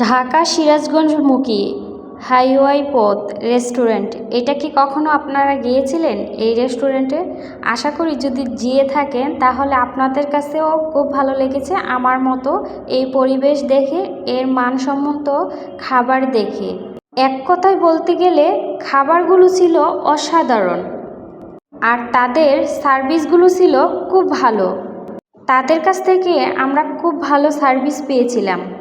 ঢাকা সিরাজগঞ্জ সিরাজগঞ্জমুখী হাইওয়াই পথ রেস্টুরেন্ট। এটা কি কখনো আপনারা গিয়েছিলেন এই রেস্টুরেন্টে? আশা করি যদি গিয়ে থাকেন, তাহলে আপনাদের কাছেও খুব ভালো লেগেছে আমার মতো এই পরিবেশ দেখে, এর মানসম্মত খাবার দেখে। এক কথায় বলতে গেলে, খাবারগুলো ছিল অসাধারণ। আর তাদের সার্ভিসগুলো ছিল খুব ভালো। তাদের কাছ থেকে আমরা খুব ভালো সার্ভিস পেয়েছিলাম।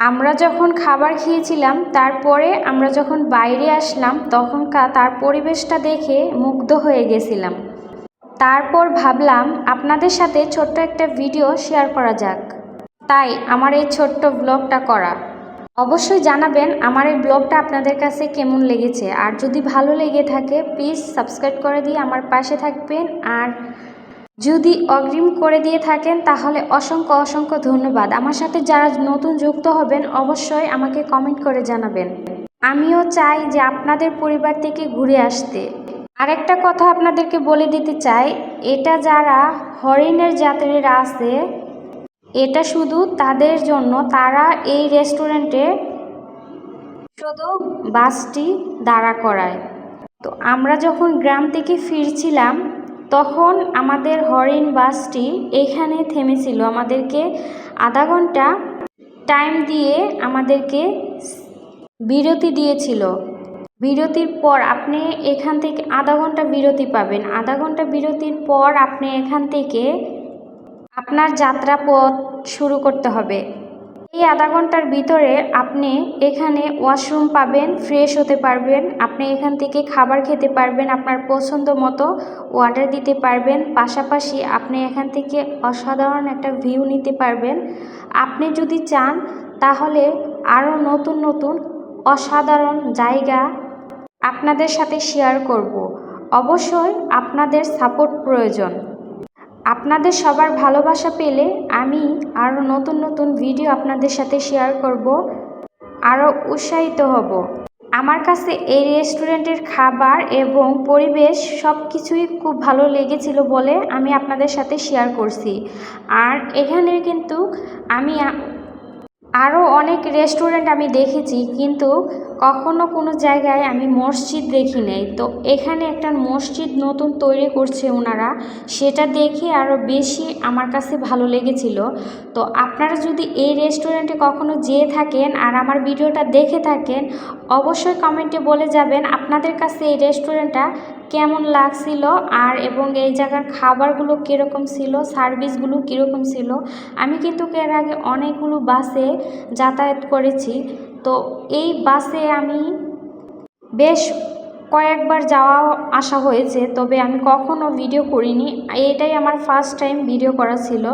আমরা যখন খাবার খেয়েছিলাম, তারপরে আমরা যখন বাইরে আসলাম, তখনকার তার পরিবেশটা দেখে মুগ্ধ হয়ে গেছিলাম। তারপর ভাবলাম, আপনাদের সাথে ছোট্ট একটা ভিডিও শেয়ার করা যাক। তাই আমার এই ছোট্ট ব্লগটা করা। অবশ্যই জানাবেন আমার এই ব্লগটা আপনাদের কাছে কেমন লেগেছে। আর যদি ভালো লেগে থাকে প্লিজ সাবস্ক্রাইব করে দিয়ে আমার পাশে থাকবেন। আর যদি অগ্রিম করে দিয়ে থাকেন, তাহলে অসংখ্য অসংখ্য ধন্যবাদ। আমার সাথে যারা নতুন যুক্ত হবেন, অবশ্যই আমাকে কমেন্ট করে জানাবেন। আমিও চাই যে আপনাদের পরিবার থেকে ঘুরে আসতে। আরেকটা কথা আপনাদেরকে বলে দিতে চাই, এটা যারা হরিণের যাত্রীরা আছে, এটা শুধু তাদের জন্য, তারা এই রেস্টুরেন্টে শুধু বাসটি দাঁড়া করায়। তো আমরা যখন গ্রাম থেকে ফিরছিলাম তখন আমাদের হরিণ বাসটি এখানে থেমেছিল। আমাদেরকে আধা ঘণ্টা টাইম দিয়ে আমাদেরকে বিরতি দিয়েছিল। বিরতির পর আপনি এখান থেকে আধা ঘণ্টা বিরতি পাবেন। আধা ঘণ্টা বিরতির পর আপনি এখান থেকে আপনার যাত্রাপথ শুরু করতে হবে। এই আধা ঘণ্টার ভিতরে আপনি এখানে ওয়াশরুম পাবেন, ফ্রেশ হতে পারবেন, আপনি এখান থেকে খাবার খেতে পারবেন, আপনার পছন্দ মতো অর্ডার দিতে পারবেন, পাশাপাশি আপনি এখান থেকে অসাধারণ একটা ভিউ নিতে পারবেন। আপনি যদি চান, তাহলে আরও নতুন নতুন অসাধারণ জায়গা আপনাদের সাথে শেয়ার করব। অবশ্যই আপনাদের সাপোর্ট প্রয়োজন। আপনাদের সবার ভালোবাসা পেলে আমি আরও নতুন নতুন ভিডিও আপনাদের সাথে শেয়ার করব, আরও উৎসাহিত হব। আমার কাছে এই রেস্টুরেন্টের খাবার এবং পরিবেশ সব কিছুই খুব ভালো লেগেছিল বলে আমি আপনাদের সাথে শেয়ার করছি। আর এখানে কিন্তু আমি আরও অনেক রেস্টুরেন্ট আমি দেখেছি, কিন্তু কখনো কোনো জায়গায় আমি মসজিদ দেখি নাই। তো এখানে একটা মসজিদ নতুন তৈরি করছে ওনারা, সেটা দেখে আরও বেশি আমার কাছে ভালো লেগেছিল। তো আপনারা যদি এই রেস্টুরেন্টে কখনো যেয়ে থাকেন আর আমার ভিডিওটা দেখে থাকেন, অবশ্যই কমেন্টে বলে যাবেন আপনাদের কাছে এই রেস্টুরেন্টটা কেমন লাগছিল আর এবং এই জায়গার খাবারগুলো কীরকম ছিল সার্ভিসগুলো কীরকম ছিল, আমি কিন্তু এর আগে অনেকগুলো বাসে যাতায়াত করেছি। তো এই বাসে আমি বেশ কয়েকবার যাওয়া আসা হয়েছে, তবে আমি কখনো ভিডিও করিনি। এটাই আমার ফার্স্ট টাইম ভিডিও করা ছিল।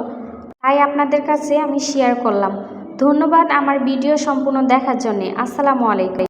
তাই আপনাদের কাছে আমি শেয়ার করলাম। ধন্যবাদ আমার ভিডিও সম্পূর্ণ দেখার জন্যে। আসসালামু আলাইকুম।